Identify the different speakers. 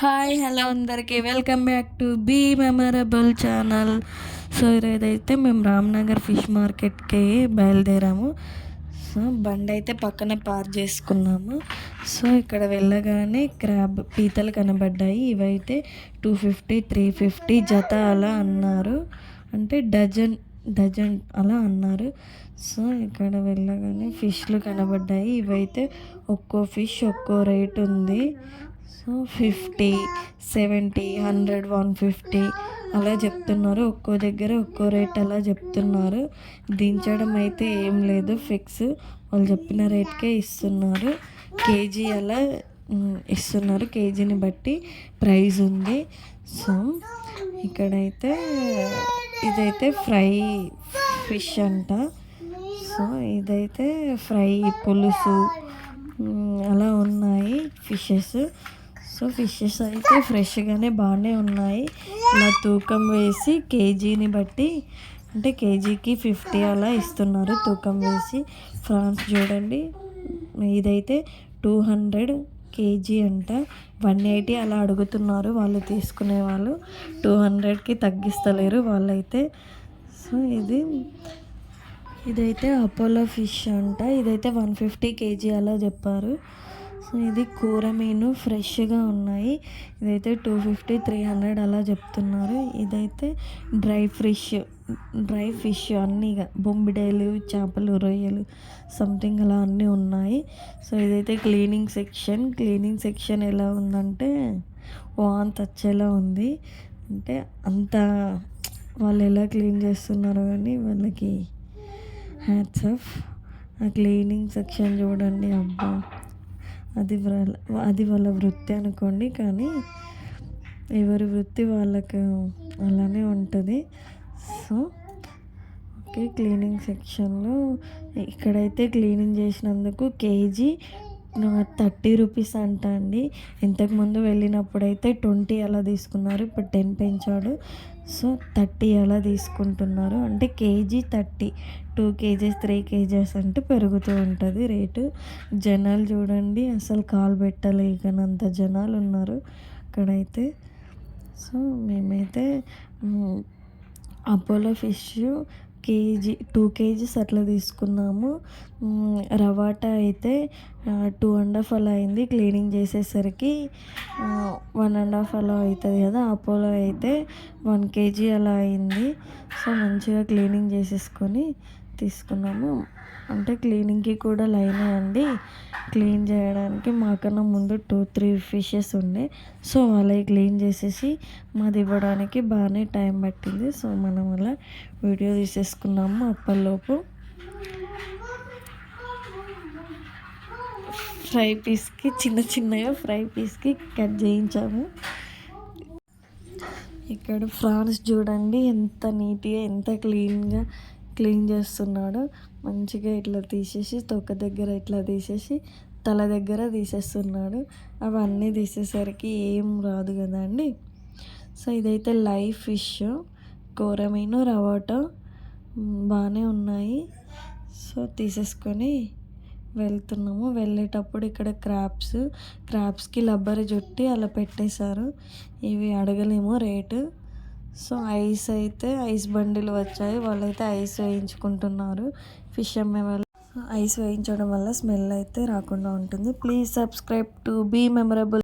Speaker 1: Hi hello అందరికీ. Welcome back to be memorable channel. So ఈరోజైతే మేము రామ్నగర్ ఫిష్ మార్కెట్కి బయలుదేరాము. సో బండి అయితే పక్కన పార్క్ చేసుకున్నాము. సో ఇక్కడ వెళ్ళగానే క్రాబ్ పీతలు కనబడ్డాయి. ఇవైతే టూ ఫిఫ్టీ త్రీ ఫిఫ్టీ జత అలా అన్నారు. అంటే డజన్ డజన్ అలా అన్నారు. సో ఇక్కడ వెళ్ళగానే ఫిష్లు కనబడ్డాయి. ఇవైతే ఒక్కో ఫిష్ ఒక్కో రేట్ ఉంది. So fifty seventy hundred one fifty అలా చెప్తున్నారు. ఒక్కో దగ్గర ఒక్కో రేట్ అలా చెప్తున్నారు. దించడం అయితే ఏం లేదు. ఫిక్స్ వాళ్ళు చెప్పిన రేట్కే ఇస్తున్నారు. కేజీ అలా ఇస్తున్నారు. కేజీని బట్టి ప్రైస్ ఉంది. సో ఇక్కడైతే ఇదైతే ఫ్రై ఫిష్ అంట. సో ఇదైతే ఫ్రై పులుసు. అలా ఉన్నాయి ఫిషెస్. సో ఫిషెస్ అయితే ఫ్రెష్గానే బాగానే ఉన్నాయి. ఇలా తూకం వేసి కేజీని బట్టి అంటే కేజీకి ఫిఫ్టీ అలా ఇస్తున్నారు తూకం వేసి. ఫ్రాన్స్ చూడండి ఇదైతే టూ హండ్రెడ్ కేజీ అంట. వన్ ఎయిటీ అలా అడుగుతున్నారు వాళ్ళు తీసుకునే వాళ్ళు. టూ హండ్రెడ్కి తగ్గిస్తలేరు వాళ్ళైతే. సో ఇది ఇదైతే అపోలో ఫిష్ అంట. ఇదైతే వన్ ఫిఫ్టీ కేజీ అలా చెప్పారు. సో ఇది కూర మీను ఫ్రెష్గా ఉన్నాయి. ఇదైతే టూ ఫిఫ్టీ త్రీ హండ్రెడ్ అలా చెప్తున్నారు. ఇదైతే డ్రై ఫిష్ డ్రై ఫిష్ అన్నీ బొమ్మిడాయలు చేపలు రొయ్యలు సంథింగ్ అలా అన్నీ ఉన్నాయి. సో ఇదైతే క్లీనింగ్ సెక్షన్. క్లీనింగ్ సెక్షన్ ఎలా ఉందంటే వాంత్ వచ్చేలా ఉంది. అంటే అంత వాళ్ళు ఎలా క్లీన్ చేస్తున్నారో కానీ వాళ్ళకి హ్యాట్స్ ఆఫ్. ఆ క్లీనింగ్ సెక్షన్ చూడండి అబ్బా. అది అది వాళ్ళ వృత్తి అనుకోండి కానీ ఎవరి వృత్తి వాళ్ళకు అలానే ఉంటుంది. సో ఓకే క్లీనింగ్ సెక్షన్లో ఇక్కడైతే క్లీనింగ్ చేసినందుకు కేజీ థర్టీ రూపీస్ అంట అండి. ఇంతకుముందు వెళ్ళినప్పుడైతే ట్వంటీ అలా తీసుకున్నారు ఇప్పుడు టెన్ పెంచాడు. సో థర్టీ అలా తీసుకుంటున్నారు. అంటే KG thirty two KGs three KGs అంటే పెరుగుతూ ఉంటుంది రేటు. జనాలు చూడండి అసలు కాలు పెట్టలేకనంత జనాలు ఉన్నారు అక్కడైతే సో మేమైతే Apollo fish KG two KGs అట్లా తీసుకున్నాము. రవాటా అయితే టూ అండ్ హాఫ్ అలా అయింది క్లీనింగ్ చేసేసరికి వన్ అండ్ హాఫ్ అలా అవుతుంది కదా అపోలో అయితే వన్ కేజీ అలా అయింది. సో మంచిగా క్లీనింగ్ చేసేసుకొని తీసుకున్నాము. అంటే క్లీనింగ్కి కూడా లైన్ అండి. క్లీన్ చేయడానికి మాకన్నా ముందు టూ త్రీ ఫిషెస్ ఉండే. సో అలా క్లీన్ చేసేసి మాది ఇవ్వడానికి బాగానే టైం పట్టింది. సో మనం అలా వీడియో తీసేసుకున్నాము అప్పటిలోపు ఫ్రై పీస్కి చిన్న చిన్నగా ఫ్రై పీస్కి కట్ చేయించాము. ఇక్కడ ఫ్రాన్స్ చూడండి ఎంత నీట్గా ఎంత క్లీన్గా క్లీన్ చేస్తున్నాడు. మంచిగా ఇట్లా తీసేసి తొక్క దగ్గర ఇట్లా తీసేసి తల దగ్గర తీసేస్తున్నాడు. అవన్నీ తీసేసరికి ఏం రాదు కదా అండి. సో ఇదైతే లైవ్ ఫిష్ కూరమీను రవాటో బాగానే ఉన్నాయి. సో తీసేసుకొని వెళ్తున్నాము. వెళ్ళేటప్పుడు ఇక్కడ క్రాప్స్ క్రాప్స్కి లబ్బరి జుట్టి అలా పెట్టేశారు. ఇవి అడగలేము రేటు. సో ఐస్ అయితే ఐస్ బండిలు వచ్చాయి. వాళ్ళైతే ఐస్ వేయించుకుంటున్నారు. ఫిష్ అమ్మే వాళ్ళు ఐస్ వేయించడం వల్ల స్మెల్ అయితే రాకుండా ఉంటుంది. Please subscribe to be memorable.